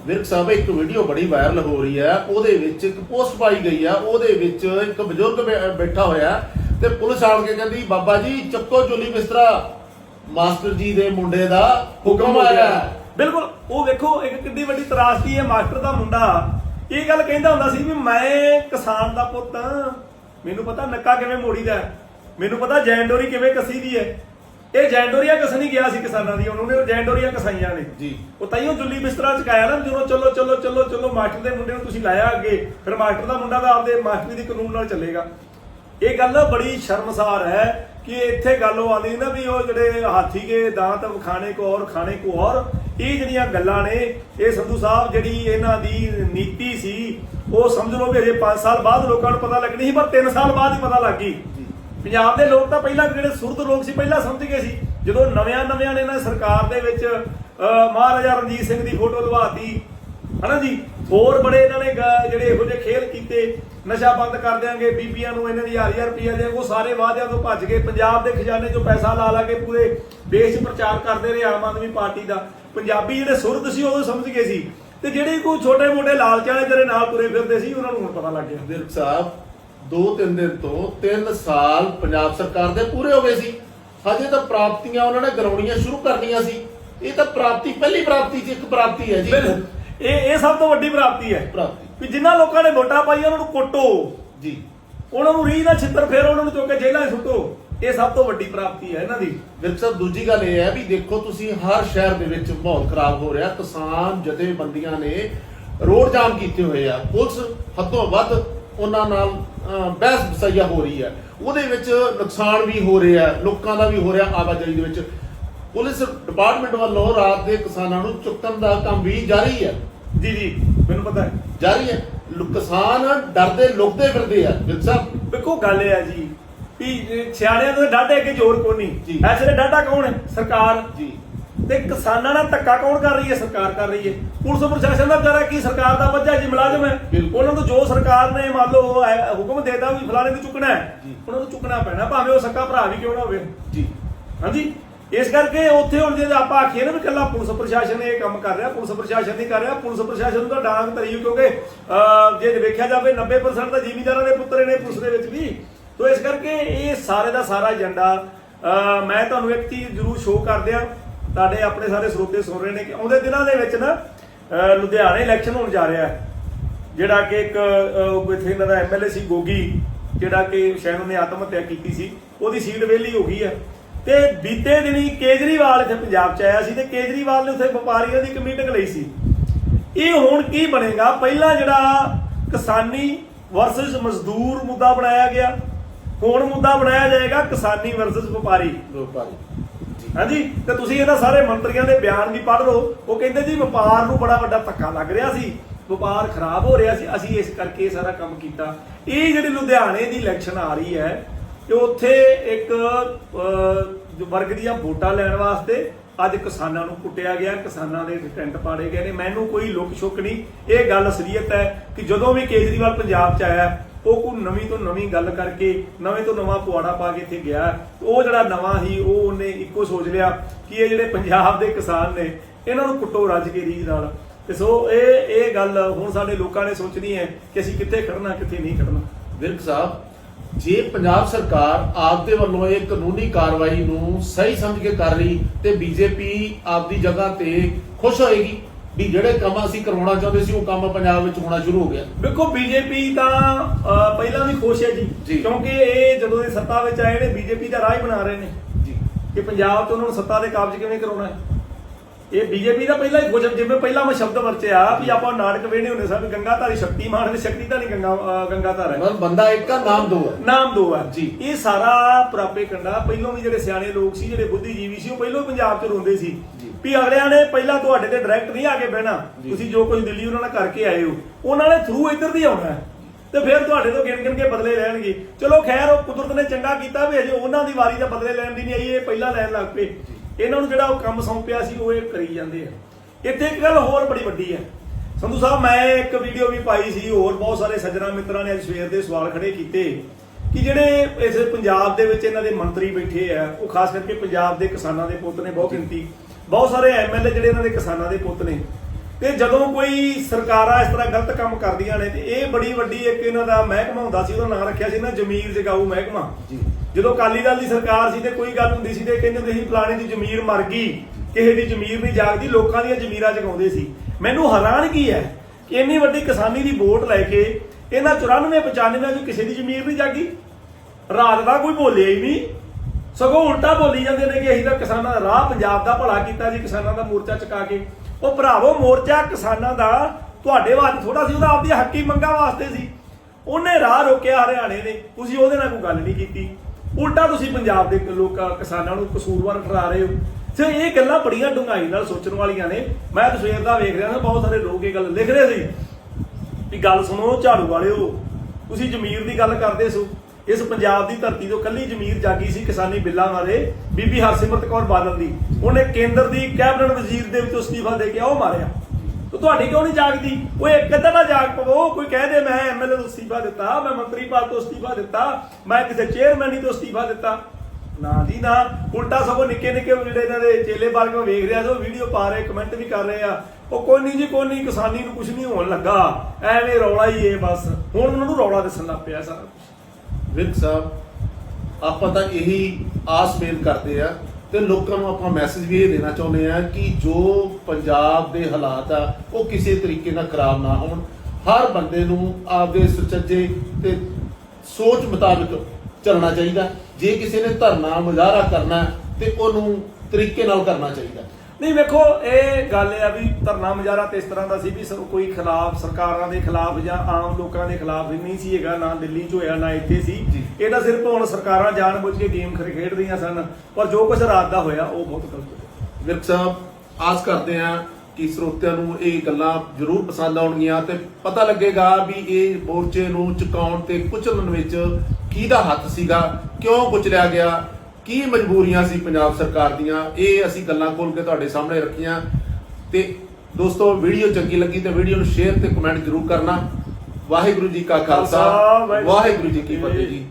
ਵਿਰਕ ਸਾਹਿਬ, ਇੱਕ ਵੀਡੀਓ ਬੜੀ ਵਾਇਰਲ ਹੋ ਰਹੀ ਹੈ। ਉਹਦੇ ਵਿੱਚ ਇੱਕ ਪੋਸਟ ਪਾਈ ਗਈ ਆ ਉਹਦੇ ਵਿੱਚ ਇੱਕ ਬਜ਼ੁਰਗ ਬੈਠਾ ਹੋਇਆ ਤੇ ਪੁਲਿਸ ਆਣ ਕੇ ਕਹਿੰਦੀ, ਬਾਬਾ ਜੀ, ਚੱਕੋ ਚੁੱਲੀ ਬਿਸਤਰਾ। ਮਾਸਟਰ ਜੀ ਦੇ ਮੁੰਡੇ ਦਾ ਹੁਕਮ ਆਇਆ ਬਿਲਕੁਲ, ਉਹ ਵੇਖੋ, ਇੱਕ ਕਿੰਨੀ ਵੱਡੀ ਤਰਾਸਦੀ ਹੈ ਮਾਸਟਰ ਦਾ ਮੁੰਡਾ। ਇਹ ਗੱਲ ਕਹਿੰਦਾ ਹੁੰਦਾ ਸੀ ਵੀ ਮੈਂ ਕਿਸਾਨ ਦਾ ਪੁੱਤ ਮੈਨੂੰ ਪਤਾ ਨੱਕਾ ਕਿਵੇਂ ਮੋੜੀਦਾ ਹੈ। ਮੈਨੂੰ ਪਤਾ ਜੈਨ ਡੋਰੀ ਕਿਵੇਂ ਕੱਸੀ ਦੀ ਹੈ। ਇਹ ਜੈਂਡੋਰੀਆ ਕਸਣੀ ਗਿਆ ਸੀ ਕਿਸਾਨਾਂ ਦੀ? ਉਹਨਾਂ ਨੇ ਜੈਂਡੋਰੀਆ ਕਸਾਈਆਂ ਨੇ। ਜੀ। ਉਹ ਤਾਈਓ ਜੁੱਲੀ ਬਿਸਤਰਾ ਚਕਾਇਆ ਨਾ ਜਦੋਂ ਚਲੋ ਚਲੋ ਚਲੋ ਚਲੋ ਮਾਸਟਰ ਦੇ ਮੁੰਡੇ ਨੂੰ ਤੁਸੀਂ ਲਾਇਆ ਅੱਗੇ ਫਿਰ ਮਾਸਟਰ ਦਾ ਮੁੰਡਾ ਤਾਂ ਆਪਦੇ ਮਾਸਟਰੀ ਦੀ ਕਾਨੂੰਨ ਨਾਲ ਚੱਲੇਗਾ। ਇਹ ਗੱਲ ਬੜੀ ਸ਼ਰਮਸਾਰ ਹੈ ਕਿ ਇੱਥੇ ਗੱਲ ਉਹ ਆਉਂਦੀ ਨਾ ਵੀ ਉਹ ਜਿਹੜੇ ਹਾਥੀ ਕੇ ਦਾੰਤ ਖਾਣੇ ਕੋ ਔਰ ਖਾਣੇ ਕੋ ਔਰ ਇਹ ਜਿਹੜੀਆਂ ਗੱਲਾਂ ਨੇ ਇਹ ਸੰਧੂ ਸਾਹਿਬ ਜਿਹੜੀ ਇਹਨਾਂ ਦੀ ਨੀਤੀ ਸੀ ਉਹ ਸਮਝ ਲਓ ਵੀ ਅਜੇ 5 ਸਾਲ ਬਾਅਦ ਲੋਕਾਂ ਨੂੰ ਪਤਾ ਲੱਗਣੀ ਸੀ ਪਰ 3 ਸਾਲ ਬਾਅਦ ਹੀ ਪਤਾ ਲੱਗ ਗਈ। ਪੰਜਾਬ ਦੇ ਲੋਕ ਤਾਂ ਪਹਿਲਾਂ ਜਿਹੜੇ ਸੁਰਤ ਲੋਕ ਸੀ, ਪਹਿਲਾਂ ਸਮਝ ਗਏ ਸੀ। ਜਦੋਂ ਨਵਿਆਂ ਨਵਿਆਂ ਨੇ ਨਾ ਸਰਕਾਰ ਦੇ ਵਿੱਚ ਮਹਾਰਾਜਾ ਰਣਜੀਤ ਸਿੰਘ ਦੀ ਫੋਟੋ ਲਵਾਤੀ ਹਨਾ ਜੀ? ਹੋਰ ਬੜੇ ਇਹਨਾਂ ਨੇ ਜਿਹੜੇ ਇਹੋ ਜਿਹੇ ਖੇਲ ਕੀਤੇ, ਨਸ਼ਾ ਬੰਦ ਕਰ ਦਿਆਂਗੇ, ਬੀਬੀਆਂ ਨੂੰ ਇਹਨਾਂ ਦੀ ਹਜ਼ਾਰ ਹਜ਼ਾਰ ਰੁਪਈਆ ਦੇ ਉਹ ਸਾਰੇ ਵਾਅਦਿਆਂ ਤੋਂ ਭੱਜ ਗਏ। ਪੰਜਾਬ ਦੇ ਖਜ਼ਾਨੇ 'ਚੋਂ ਪੈਸਾ ਲਾ ਲਾ ਕੇ ਪੂਰੇ ਦੇਸ਼ 'ਚ ਪ੍ਰਚਾਰ ਕਰਦੇ ਰਹੇ ਆਮ ਆਦਮੀ ਪਾਰਟੀ ਦਾ। ਪੰਜਾਬੀ ਜਿਹੜੇ ਸੁਰਤ ਸੀ ਉਹ ਸਮਝ ਗਏ ਸੀ। ਤੇ ਜਿਹੜੇ ਕੋਈ ਛੋਟੇ ਮੋਟੇ ਲਾਲਚ ਵਾਲੇ ਜਿਹੜੇ ਨਾਲ ਤੁਰੇ ਫਿਰਦੇ ਸੀ, ਉਹਨਾਂ ਨੂੰ ਹੁਣ ਪਤਾ ਲੱਗ ਗਿਆ। ਸਾਹਿਬ ਦੋ ਤਿੰਨ ਦਿਨ ਤੋਂ 3 ਸਾਲ ਪੰਜਾਬ ਸਰਕਾਰ ਦੇ ਪੂਰੇ ਹੋ ਗਏ ਸੀ। ਹਜੇ ਤਾਂ ਪ੍ਰਾਪਤੀਆਂ ਉਹਨਾਂ ਨੇ ਗਰਾਉਣੀਆਂ ਸ਼ੁਰੂ ਕਰਨੀਆਂ ਸੀ। ਇਹ ਤਾਂ ਪ੍ਰਾਪਤੀ ਪਹਿਲੀ ਪ੍ਰਾਪਤੀ ਚ ਇੱਕ ਪ੍ਰਾਪਤੀ ਹੈ ਜੀ। ਇਹ ਇਹ ਸਭ ਤੋਂ ਵੱਡੀ ਪ੍ਰਾਪਤੀ ਹੈ। ਪ੍ਰਾਪਤੀ। ਵੀ ਜਿਨ੍ਹਾਂ ਲੋਕਾਂ ਨੇ ਵੋਟਾਂ ਪਾਈਆਂ ਉਹਨਾਂ ਨੂੰ ਕੁੱਟੋ। ਜੀ। ਉਹਨਾਂ ਨੂੰ ਰੀਹ ਦਾ ਛਿੱਤਰ ਫੇਰ ਉਹਨਾਂ ਨੂੰ ਚੁੱਕ ਕੇ ਜੇਲ੍ਹਾਂ 'ਚ ਸੁੱਟੋ। ਇਹ ਸਭ ਤੋਂ ਵੱਡੀ ਪ੍ਰਾਪਤੀ ਹੈ ਇਹਨਾਂ ਦੀ। ਵਿਰਕ ਸਾਹਿਬ ਦੂਜੀ ਗੱਲ ਇਹ ਹੈ ਵੀ ਦੇਖੋ ਤੁਸੀਂ ਹਰ ਸ਼ਹਿਰ ਦੇ ਵਿੱਚ ਮਾਹੌਲ ਖਰਾਬ ਹੋ ਰਿਹਾ। ਕਿਸਾਨ ਜਥੇਬੰਦੀਆਂ ਨੇ ਰੋਡ ਜਾਮ ਕੀਤੇ ਹੋਏ ਆ। ਪੁਲਿਸ ਹੱਦੋਂ ਵੱਧ ਉਹਨਾਂ ਨਾਲ ਬਹਿਸ ਬਸਈਆ ਹੋ ਰਹੀ ਹੈ। ਉਹਦੇ ਵਿੱਚ ਨੁਕਸਾਨ ਵੀ ਹੋ ਰਿਹਾ ਲੋਕਾਂ ਦਾ ਵੀ ਹੋ ਰਿਹਾ ਆਵਾਜਾਈ ਦੇ ਵਿੱਚ। ਪੁਲਿਸ ਡਿਪਾਰਟਮੈਂਟ ਵੱਲੋਂ ਰਾਤ ਦੇ ਕਿਸਾਨਾਂ ਨੂੰ ਚੁੱਕਣ ਦਾ ਕੰਮ ਵੀ ਜਾਰੀ ਹੈ। ਜੀ ਜੀ ਮੈਨੂੰ ਪਤਾ ਹੈ। ਜਾਰੀ ਹੈ। ਕਿਸਾਨ ਡਰਦੇ ਲੁਕਦੇ ਫਿਰਦੇ ਆ। ਵਿਰਕ ਸਾਹਿਬ। ਵੇਖੋ ਗੱਲ ਇਹ ਹੈ ਜੀ ਵੀ ਸਿਆਣਿਆਂ ਦੇ ਡਾਢੇ ਅੱਗੇ ਜ਼ੋਰ ਕੋਈ। ਨਹੀਂ। ਐਸੇ ਡਾਢਾ ਕੌਣ ਹੈ? ਸਰਕਾਰ। ਜੀ। ਤੇ ਕਿਸਾਨਾਂ ਨਾਲ ਧੱਕਾ ਕੌਣ ਕਰ ਰਹੀ ਹੈ? ਸਰਕਾਰ ਕਰ ਰਹੀ ਹੈ। ਪੁਲਿਸ ਪ੍ਰਸ਼ਾਸਨ ਦਾ ਵਿਚਾਰਾ ਕੀ ਸਰਕਾਰ ਦਾ ਵੱਜਾ ਜੀ ਮੁਲਾਜ਼ਮ ਹੈ। ਉਹਨਾਂ ਨੂੰ ਜੋ ਸਰਕਾਰ ਨੇ ਮੰਨ ਲਓ ਹੁਕਮ ਦੇਤਾ ਵੀ ਫਲਾਣੇ ਨੂੰ ਚੁੱਕਣਾ ਹੈ। ਉਹਨਾਂ ਨੂੰ ਚੁੱਕਣਾ ਪੈਣਾ ਭਾਵੇਂ ਉਹ ਸੱਕਾ ਭਰਾ ਵੀ ਕਿਉਂ ਨਾ ਹੋਵੇ। ਜੀ। ਹਾਂਜੀ? ਇਸ ਕਰਕੇ ਉੱਥੇ ਹੁਣ ਜੇ ਆਪਾਂ ਆਖੀਏ ਨਾ ਵੀ ਕੱਲਾ ਪੁਲਿਸ ਪ੍ਰਸ਼ਾਸਨ ਇਹ ਕੰਮ ਕਰ ਰਿਹਾ ਪੁਲਿਸ ਪ੍ਰਸ਼ਾਸਨ ਨਹੀਂ ਕਰ ਰਿਹਾ ਪੁਲਿਸ ਪ੍ਰਸ਼ਾਸਨ ਨੂੰ ਤਾਂ ਡਾਂਗ ਧਰੀ ਕਿਉਂਕਿ ਜੇ ਵੇਖਿਆ ਜਾਵੇ 90% ਤਾਂ ਜ਼ਿਮੀਂਦਾਰਾਂ ਦੇ ਪੁੱਤਰ ਨੇ ਪੁਲਿਸ ਦੇ ਵਿੱਚ ਵੀ। ਤੋਂ ਇਸ ਕਰਕੇ ਇਹ ਸਾਰੇ ਦਾ ਸਾਰਾ ਏਜੰਡਾ ਮੈਂ ਤੁਹਾਨੂੰ ਇੱਕ ਚੀਜ਼ ਜ਼ਰੂਰ ਸ਼ੋਅ ਕਰ ਦਿਆਂ। ਤੁਹਾਡੇ ਆਪਣੇ ਸਾਰੇ ਸਰੋਤੇ ਸੁਣ ਰਹੇ ਨੇ ਕਿ ਆਉਂਦੇ ਦਿਨਾਂ ਦੇ ਵਿੱਚ ਨਾ ਲੁਧਿਆਣੇ ਇਲੈਕਸ਼ਨ ਹੋਣ ਜਾ ਰਿਹਾ ਹੈ। ਜਿਹੜਾ ਕਿ ਇੱਕ ਇੱਥੇ ਇਹਨਾਂ ਦਾ ਐਮਐਲਏ ਸੀ ਗੋਗੀ, ਜਿਹੜਾ ਕਿ ਸ਼ਾਇਦ ਉਹਨੇ ਆਤਮ ਹੱਤਿਆ ਕੀਤੀ ਸੀ, ਉਹਦੀ ਸੀਟ ਵਿਹਲੀ ਹੋ ਗਈ ਹੈ। ਤੇ ਬੀਤੇ ਦਿਨੀ ਕੇਜਰੀਵਾਲ ਇੱਥੇ ਪੰਜਾਬ ਚ ਆਇਆ ਸੀ ਤੇ ਕੇਜਰੀਵਾਲ ਨੇ ਉੱਥੇ ਵਪਾਰੀਆਂ ਦੀ ਇੱਕ ਮੀਟਿੰਗ ਲਈ ਸੀ। ਇਹ ਹੁਣ ਕੀ ਬਣੇਗਾ? ਪਹਿਲਾਂ ਜਿਹੜਾ ਕਿਸਾਨੀ ਵਰਸਸ ਮਜ਼ਦੂਰ ਮੁੱਦਾ ਬਣਾਇਆ ਗਿਆ। ਹੁਣ ਮੁੱਦਾ ਬਣਾਇਆ ਜਾਏਗਾ ਕਿਸਾਨੀ ਵਰਸਸ ਵਪਾਰੀ। ਵਪਾਰੀ। ਹਾਂਜੀ? ਤੇ ਤੁਸੀਂ ਇਹਨਾਂ ਸਾਰੇ ਮੰਤਰੀਆਂ ਦੇ ਬਿਆਨ ਵੀ ਪੜ੍ਹ ਲਓ। ਉਹ ਕਹਿੰਦੇ ਜੀ ਵਪਾਰ ਨੂੰ ਬੜਾ ਵੱਡਾ ਧੱਕਾ ਲੱਗ ਰਿਹਾ ਸੀ। ਵਪਾਰ ਖਰਾਬ ਹੋ ਰਿਹਾ ਸੀ। ਅਸੀਂ ਇਸ ਕਰਕੇ ਇਹ ਸਾਰਾ ਕੰਮ ਕੀਤਾ। ਇਹ ਜਿਹੜੀ ਲੁਧਿਆਣੇ ਦੀ ਇਲੈਕਸ਼ਨ ਆ ਰਹੀ ਹੈ, ਤੇ ਉੱਥੇ ਇੱਕ ਵਰਗ ਦੀਆਂ ਵੋਟਾਂ ਲੈਣ ਵਾਸਤੇ ਅੱਜ ਕਿਸਾਨਾਂ ਨੂੰ ਕੁੱਟਿਆ ਗਿਆ। ਕਿਸਾਨਾਂ ਦੇ ਟੈਂਟ ਪਾੜੇ ਗਏ ਨੇ। ਮੈਨੂੰ ਕੋਈ ਲੁੱਕ ਸ਼ੁੱਕ ਨਹੀਂ। ਇਹ ਗੱਲ ਅਸਲੀਅਤ ਹੈ ਕਿ ਜਦੋਂ ਵੀ ਕੇਜਰੀਵਾਲ ਪੰਜਾਬ ਚ ਆਇਆ ਉਹ ਕੋਈ ਨਵੀਂ ਤੋਂ ਨਵੀਂ ਗੱਲ ਕਰਕੇ ਨਵੇਂ ਤੋਂ ਨਵਾਂ ਪੁਆੜਾ ਪਾ ਕੇ ਇੱਥੇ ਗਿਆ। ਉਹ ਜਿਹੜਾ ਨਵਾਂ ਸੀ, ਉਹ ਉਹਨੇ ਇੱਕੋ ਸੋਚ ਲਿਆ ਕਿ ਇਹ ਜਿਹੜੇ ਪੰਜਾਬ ਦੇ ਕਿਸਾਨ ਨੇ, ਇਹਨਾਂ ਨੂੰ ਕੁੱਟੋ ਰੱਜ ਕੇ ਰੀਝ ਨਾਲ। ਤੇ ਸੋ ਇਹ ਇਹ ਗੱਲ ਹੁਣ ਸਾਡੇ ਲੋਕਾਂ ਨੇ ਸੋਚਣੀ ਹੈ ਕਿ ਅਸੀਂ ਕਿੱਥੇ ਖੜਨਾ ਕਿੱਥੇ ਨਹੀਂ ਖੜਨਾ ਵਿਰਕ ਸਾਹਿਬ, ਜੇ ਪੰਜਾਬ ਸਰਕਾਰ ਆਪਦੇ ਵੱਲੋਂ ਇਹ ਕਾਨੂੰਨੀ ਕਾਰਵਾਈ ਨੂੰ ਸਹੀ ਸਮਝ ਕੇ ਕਰ ਰਹੀ ਤੇ ਬੀਜੇਪੀ ਆਪਦੀ ਜਗ੍ਹਾ ਤੇ ਖੁਸ਼ ਹੋਏਗੀ ਵੀ ਜਿਹੜੇ ਕੰਮ ਅਸੀਂ ਕਰਵਾਉਣਾ ਚਾਹੁੰਦੇ ਸੀ ਉਹ ਕੰਮ ਪੰਜਾਬ ਵਿੱਚ ਹੋਣਾ ਸ਼ੁਰੂ ਹੋ ਗਿਆ। ਵੇਖੋ ਬੀਜੇਪੀ ਤਾਂ ਅਹ, ਪਹਿਲਾਂ ਵੀ ਖੁਸ਼ ਹੈ ਜੀ। ਜੀ। ਕਿਉਂਕਿ ਇਹ ਜਦੋਂ ਦੇ ਸੱਤਾ ਵਿੱਚ ਆਏ ਨੇ ਬੀਜੇਪੀ ਦਾ ਰਾਹ ਹੀ ਬਣਾ ਰਹੇ ਨੇ ਜੀ। ਕਿ ਪੰਜਾਬ 'ਚ ਉਹਨਾਂ ਨੂੰ ਸੱਤਾ ਦੇ ਕਾਬਜ ਕਿਵੇਂ ਕਰਾਉਣਾ ਹੈ? ਇਹ ਬੀਜੇਪੀ ਦਾ ਪਹਿਲਾਂ ਹੀ ਖੁਸ਼ ਜਿਵੇਂ ਪਹਿਲਾਂ ਮੈਂ ਸ਼ਬਦ ਵਰਤਿਆ ਵੀ ਆਪਾਂ ਨਾਟਕ ਵੇਣੇ ਹੁੰਦੇ ਵੀ ਗੰਗਾਧਾਰੀ ਸ਼ਕਤੀਮਾਨ ਤੇ ਸ਼ਕਤੀਧਾਰੀ ਗੰਗਾ ਗੰਗਾਧਰ ਹੈ ਮਤਲਬ ਬੰਦਾ ਇੱਕ ਆ ਨਾਮ ਦੋ ਹੈ ਨਾਮ ਦੋ ਹੈ ਜੀ। ਇਹ ਸਾਰਾ ਪ੍ਰਾਪੇ ਕੰਡਾ ਪਹਿਲੋਂ ਵੀ ਜਿਹੜੇ ਸਿਆਣੇ ਲੋਕ ਸੀ ਜਿਹੜੇ ਬੁੱਧੀਜੀਵੀ ਸੀ ਉਹ ਪਹਿਲੋਂ ਹੀ ਪੰਜਾਬ 'ਚ ਰੋਂਦੇ ਸੀ। ਵੀ ਅਗਲਿਆਂ ਨੇ ਪਹਿਲਾਂ ਤੁਹਾਡੇ ਤੇ ਡਾਇਰੈਕਟ ਨਹੀਂ ਆ ਕੇ ਬਹਿਣਾ। ਤੁਸੀਂ ਜੋ ਕੁਝ ਦਿੱਲੀ ਉਹਨਾਂ ਨਾਲ ਕਰਕੇ ਆਏ ਹੋ ਉਹਨਾਂ ਨੇ ਥਰੂ ਇੱਧਰ ਦੀ ਆਉਣਾ। ਤੇ ਫਿਰ ਤੁਹਾਡੇ ਤੋਂ ਗਿਣ ਗਿਣ ਕੇ ਬਦਲੇ ਲੈਣਗੇ ਚਲੋ ਖੈਰ ਉਹ ਕੁਦਰਤ ਨੇ ਚੰਗਾ ਕੀਤਾ ਵੀ ਅਜੇ ਉਹਨਾਂ ਦੀ ਵਾਰੀ ਦਾ ਬਦਲੇ ਲੈਣ ਦੀ ਨਹੀਂ ਆਈ ਇਹ ਪਹਿਲਾਂ ਲੈਣ ਲੱਗ ਪਏ ਇਹਨਾਂ ਨੂੰ ਜਿਹੜਾ ਉਹ ਕੰਮ ਸੌਂਪਿਆ ਸੀ, ਉਹ ਇਹ ਕਰੀ ਜਾਂਦੇ ਆ। ਇੱਥੇ ਇੱਕ ਗੱਲ ਹੋਰ ਬੜੀ ਵੱਡੀ ਹੈ। ਸੰਧੂ ਸਾਹਿਬ, ਮੈਂ ਇੱਕ ਵੀਡੀਓ ਵੀ ਪਾਈ ਸੀ, ਹੋਰ ਬਹੁਤ ਸਾਰੇ ਸੱਜਣਾ ਮਿੱਤਰਾਂ ਨੇ ਅੱਜ ਸਵੇਰ ਦੇ ਸਵਾਲ ਖੜੇ ਕੀਤੇ ਕਿ ਜਿਹੜੇ ਇਸ ਪੰਜਾਬ ਦੇ ਵਿੱਚ ਇਹਨਾਂ ਦੇ ਮੰਤਰੀ ਬੈਠੇ ਆ, ਉਹ ਖਾਸ ਕਰਕੇ ਪੰਜਾਬ ਦੇ ਕਿਸਾਨਾਂ ਦੇ ਪੁੱਤ ਨੇ, ਬਹੁਤ ਗਿਣਤੀ। ਬਹੁਤ ਸਾਰੇ ਐਮਐਲਏ ਜਿਹੜੇ ਇਹਨਾਂ ਦੇ ਕਿਸਾਨਾਂ ਦੇ ਪੁੱਤ ਨੇ ਤੇ ਜਦੋਂ ਕੋਈ ਸਰਕਾਰਾਂ ਇਸ ਤਰ੍ਹਾਂ ਗਲਤ ਕੰਮ ਕਰਦੀਆਂ ਨੇ ਤੇ ਇਹ ਬੜੀ ਵੱਡੀ ਇੱਕ ਇਹਨਾਂ ਦਾ ਮਹਿਕਮਾ ਹੁੰਦਾ ਸੀ ਉਹਦਾ ਨਾਮ ਰੱਖਿਆ ਸੀ ਨਾ ਜ਼ਮੀਰ ਜਗਾਊ ਮਹਿਕਮਾ। ਜੀ। ਜਦੋਂ ਅਕਾਲੀ ਦਲ ਦੀ ਸਰਕਾਰ ਸੀ ਤੇ ਕੋਈ ਗੱਲ ਹੁੰਦੀ ਸੀ ਤੇ ਕਹਿੰਦੇ ਹੁੰਦੇ ਸੀ ਫਲਾਣੇ ਦੀ ਜ਼ਮੀਰ ਮਰ ਗਈ ਕਿਸੇ ਦੀ ਜ਼ਮੀਰ ਨਹੀਂ ਜਾਗਦੀ ਲੋਕਾਂ ਦੀਆਂ ਜ਼ਮੀਰਾਂ ਜਗਾਉਂਦੇ ਸੀ। ਮੈਨੂੰ ਹੈਰਾਨ ਕੀ ਹੈ ਕਿ ਇੰਨੀ ਵੱਡੀ ਕਿਸਾਨੀ ਦੀ ਵੋਟ ਲੈ ਕੇ ਇਹਨਾਂ 94 95 ਚੋਂ ਕਿਸੇ ਦੀ ਜ਼ਮੀਰ ਨਹੀਂ ਜਾਗੀ? ਰਾਤ ਦਾ ਕੋਈ ਬੋਲਿਆ ਹੀ ਨਹੀਂ। ਸਗੋਂ ਉਲਟਾ ਬੋਲੀ ਜਾਂਦੇ ਨੇ ਕਿ ਅਸੀਂ ਤਾਂ ਕਿਸਾਨਾਂ ਦਾ ਰਾਹ ਪੰਜਾਬ ਦਾ ਭਲਾ ਕੀਤਾ ਜੀ ਕਿਸਾਨਾਂ ਦਾ ਮੋਰਚਾ ਚੁਕਾ ਕੇ। ਉਹ ਭਰਾਵੋ, ਮੋਰਚਾ ਕਿਸਾਨਾਂ ਦਾ ਤੁਹਾਡੇ ਵਾਸਤੇ ਥੋੜਾ ਸੀ, ਉਹਦਾ ਆਪਦੀ ਹੱਕੀ ਮੰਗਾਂ ਵਾਸਤੇ ਸੀ। ਉਹਨੇ ਰਾਹ ਰੋਕਿਆ ਹਰਿਆਣੇ ਨੇ ਤੁਸੀਂ ਉਹਦੇ ਨਾਲ ਕੋਈ ਗੱਲ ਨਹੀਂ ਕੀਤੀ। ਉਲਟਾ ਤੁਸੀਂ ਪੰਜਾਬ ਦੇ ਲੋਕਾਂ, ਕਿਸਾਨਾਂ ਨੂੰ ਕਸੂਰਵਾਰ ਠਹਿਰਾ ਰਹੇ ਹੋ। ਸੋ ਇਹ ਗੱਲਾਂ ਬੜੀਆਂ ਡੂੰਘਾਈ ਨਾਲ ਸੋਚਣ ਵਾਲੀਆਂ ਨੇ। ਮੈਂ ਤਾਂ ਸਵੇਰ ਦਾ ਵੇਖ ਰਿਹਾ ਸੀ, ਬਹੁਤ ਸਾਰੇ ਲੋਕ ਇਹ ਗੱਲ ਲਿਖ ਰਹੇ ਸੀ। ਵੀ ਗੱਲ ਸੁਣੋ, ਝਾੜੂ ਵਾਲਿਓ, ਤੁਸੀਂ ਜ਼ਮੀਰ ਦੀ ਗੱਲ ਕਰਦੇ ਸੋ। ਇਸ ਪੰਜਾਬ ਦੀ ਧਰਤੀ ਤੋਂ ਕੱਲੀ ਜ਼ਮੀਰ ਜਾਗੀ ਸੀ ਕਿਸਾਨੀ ਬਿੱਲਾਂ ਬਾਰੇ ਬੀਬੀ ਹਰਸਿਮਰਤ ਕੌਰ ਬਾਦਲ ਦੀ। ਉਹਨੇ ਕੇਂਦਰ ਦੀ ਕੈਬਨਿਟ ਵਜ਼ੀਰ ਦੇ ਵਿੱਚ ਅਸਤੀਫਾ ਦੇ ਕੇ ਉਹ ਮਾਰਿਆ। ਤੇ ਤੁਹਾਡੀ ਕਿਉਂ ਨਹੀਂ ਜਾਗਦੀ? ਉਹ ਇੱਕ ਅੱਧਾ ਨਾ ਜਾਗ ਪਵੋ, ਕੋਈ ਕਹਿ ਦੇ ਮੈਂ ਐਮਐਲਏ ਤੋਂ ਅਸਤੀਫਾ ਦਿੱਤਾ, ਮੈਂ ਮੰਤਰੀ ਪਦ ਤੋਂ ਅਸਤੀਫਾ ਦਿੱਤਾ, ਮੈਂ ਕਿਸੇ ਚੇਅਰਮੈਨੀ ਤੋਂ ਅਸਤੀਫਾ ਦਿੱਤਾ। ਨਾ ਜੀ, ਨਾ। ਉਲਟਾ ਸਗੋਂ ਨਿੱਕੇ ਨਿੱਕੇ ਜਿਹੜੇ ਇਹਨਾਂ ਦੇ ਚੇਲੇ ਬਾਲਕ ਮੈਂ ਵੇਖ ਰਿਹਾ ਸੋ? ਵੀਡੀਓ ਪਾ ਰਹੇ ਕਮੈਂਟ ਵੀ ਕਰ ਰਹੇ ਆ। ਉਹ ਕੋਈ ਨਹੀਂ ਜੀ ਕੋਈ ਨਹੀਂ ਕਿਸਾਨੀ ਨੂੰ ਕੁਝ ਨਹੀਂ ਹੋਣ ਲੱਗਾ। ਐਵੇਂ ਰੌਲਾ ਹੀ ਏ ਬਸ। ਹੁਣ ਉਹਨਾਂ ਨੂੰ ਰੌਲਾ ਦਿਸਣ ਲੱਗ ਪਿਆ ਸਾਰਾ ਵਿਰਕ ਸਾਹਿਬ, ਆਪਾਂ ਤਾਂ ਇਹੀ ਆਸ ਮੇਲ ਕਰਦੇ ਆ ਤੇ ਲੋਕਾਂ ਨੂੰ ਆਪਾਂ ਮੈਸੇਜ ਵੀ ਇਹ ਦੇਣਾ ਚਾਹੁੰਦੇ ਆ ਕਿ ਜੋ ਪੰਜਾਬ ਦੇ ਹਾਲਾਤ ਆ, ਉਹ ਕਿਸੇ ਤਰੀਕੇ ਨਾਲ ਖਰਾਬ ਨਾ ਹੋਣ। ਹਰ ਬੰਦੇ ਨੂੰ ਆਪਦੇ ਸੁਚੱਜੇ ਤੇ ਸੋਚ ਮੁਤਾਬਕ ਚੱਲਣਾ ਚਾਹੀਦਾ। ਜੇ ਕਿਸੇ ਨੇ ਧਰਨਾ ਮੁਜ਼ਾਹਰਾ ਕਰਨਾ ਤੇ ਉਹਨੂੰ ਤਰੀਕੇ ਨਾਲ ਕਰਨਾ ਚਾਹੀਦਾ। ਨਹੀਂ ਵੇਖੋ ਇਹ ਗੱਲ ਇਹ ਆ ਵੀ ਧਰਨਾ ਮੁਜ਼ਾਹਰਾ ਤੇ ਇਸ ਤਰ੍ਹਾਂ ਦਾ ਸੀ ਵੀ ਸਰ ਕੋਈ ਖਿਲਾਫ ਸਰਕਾਰਾਂ ਦੇ ਖਿਲਾਫ ਜਾਂ ਆਮ ਲੋਕਾਂ ਦੇ ਖਿਲਾਫ ਨਹੀਂ ਸੀ ਹੈਗਾ ਨਾ ਦਿੱਲੀ 'ਚ ਹੋਇਆ ਨਾ ਇੱਥੇ ਸੀ ਜੀ। ਇਹਦਾ ਸਿਰਫ ਹੁਣ ਸਰਕਾਰਾਂ ਜਾਣਬੁੱਝ ਕੇ ਗੇਮ ਖੇਡ ਰਹੀਆਂ ਸਨ ਪਰ ਜੋ ਕੁਝ ਰਾਤ ਦਾ ਹੋਇਆ ਉਹ ਬਹੁਤ ਗਲਤ ਹੋਇਆ ਵਿਰਕ ਸਾਹਿਬ ਆਸ ਕਰਦੇ ਹਾਂ ਕਿ ਸਰੋਤਿਆਂ ਨੂੰ ਇਹ ਗੱਲਾਂ ਜ਼ਰੂਰ ਪਸੰਦ ਆਉਣਗੀਆਂ ਤੇ ਪਤਾ ਲੱਗੇਗਾ ਵੀ ਇਹ ਮੋਰਚੇ ਨੂੰ ਚੁਕਾਉਣ ਤੇ ਕੁਚਲਣ ਵਿੱਚ ਕਿਹਦਾ ਹੱਥ ਸੀਗਾ ਕਿਉਂ ਕੁਚਲਿਆ ਗਿਆ ਕੀ ਮਜਬੂਰੀਆਂ ਸੀ ਪੰਜਾਬ ਸਰਕਾਰ ਦੀਆਂ? ਇਹ ਅਸੀਂ ਗੱਲਾਂ ਖੋਲ ਕੇ ਤੁਹਾਡੇ ਸਾਹਮਣੇ ਰੱਖੀਆਂ। ਤੇ ਦੋਸਤੋ ਵੀਡੀਓ ਚੰਗੀ ਲੱਗੀ ਤੇ ਵੀਡੀਓ ਨੂੰ ਸ਼ੇਅਰ ਤੇ ਕਮੈਂਟ ਜ਼ਰੂਰ ਕਰਨਾ। ਵਾਹਿਗੁਰੂ ਜੀ ਕਾ ਖਾਲਸਾ ਵਾਹਿਗੁਰੂ ਜੀ ਕੀ ਫਤਿਹ ਜੀ।